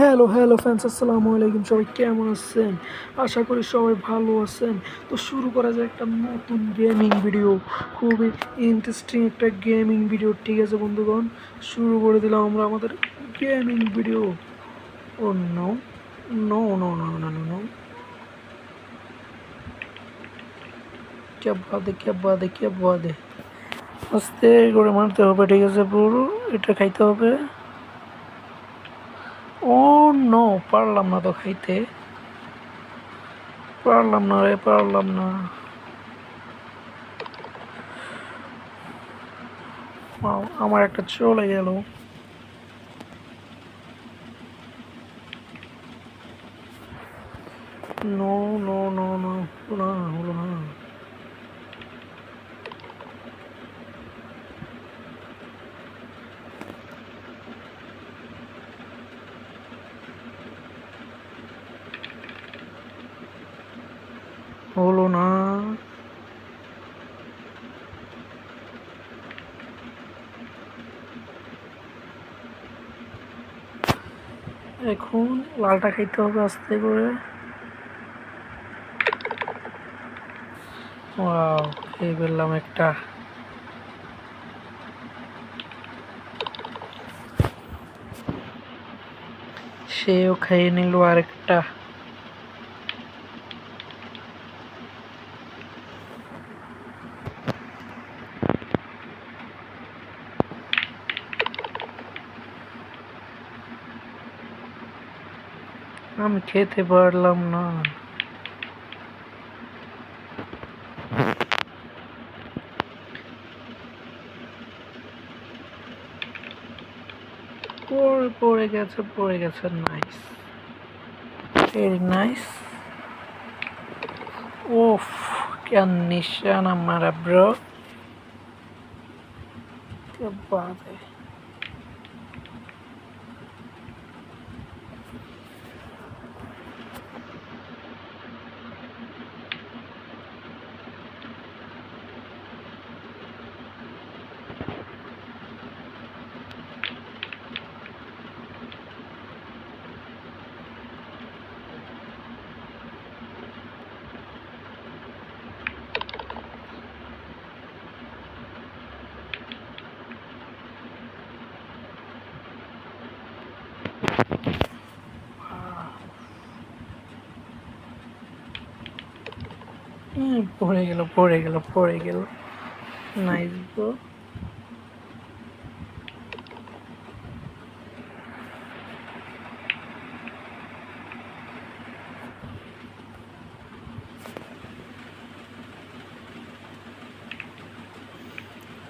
Hello hello fans আসসালামু আলাইকুম। সবাই কেমন আছেন? আশা করি সবাই ভালো আছেন। তো শুরু করা যায় একটা নতুন গেমিং ভিডিও খুবই ইন্টারেস্টিং একটা গেমিং ভিডিও ঠিক আছে বন্ধুগণ? শুরু করে দিলাম আমরা আমাদের gaming video oh no no no no no no no কে বাদে কে বাদে কে বাদে আস্তে করে মারতে হবে, ঠিক আছে, পুরো এটা খাইতে হবে। ও নো পারলাম না তো খাইতে। পারলাম না রে, পারলাম না। আমার একটা চলে গেল। নো নো নো না হলো না। এখন লালটা খাইতে হবে আস্তে করে। খেয়ে ফেললাম একটা। সেও খেয়ে নিল আরেকটা। আমি খেতে পারলাম না। পড়ে গেছে পড়ে গেছে নাইস ভেরি নাইস ওফ কেন নিশানা মারা ব্রো কে বাদ পড়ে গেল পড়ে গেল পড়ে গেল। নাইস ব্রো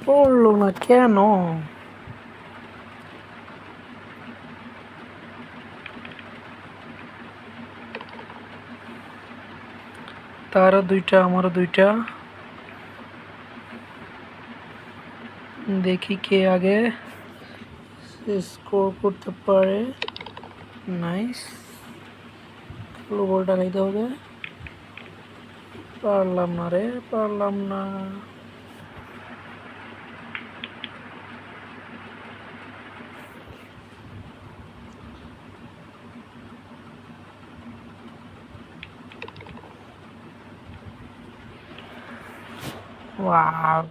পড়ল না কেন? তারও দুইটা, আমারও দুইটা। দেখি কে আগে স্কোর করতে পারে। নাইস কালো বলটা খাইতে হবে। পারলাম না রে, পারলাম না। Wow.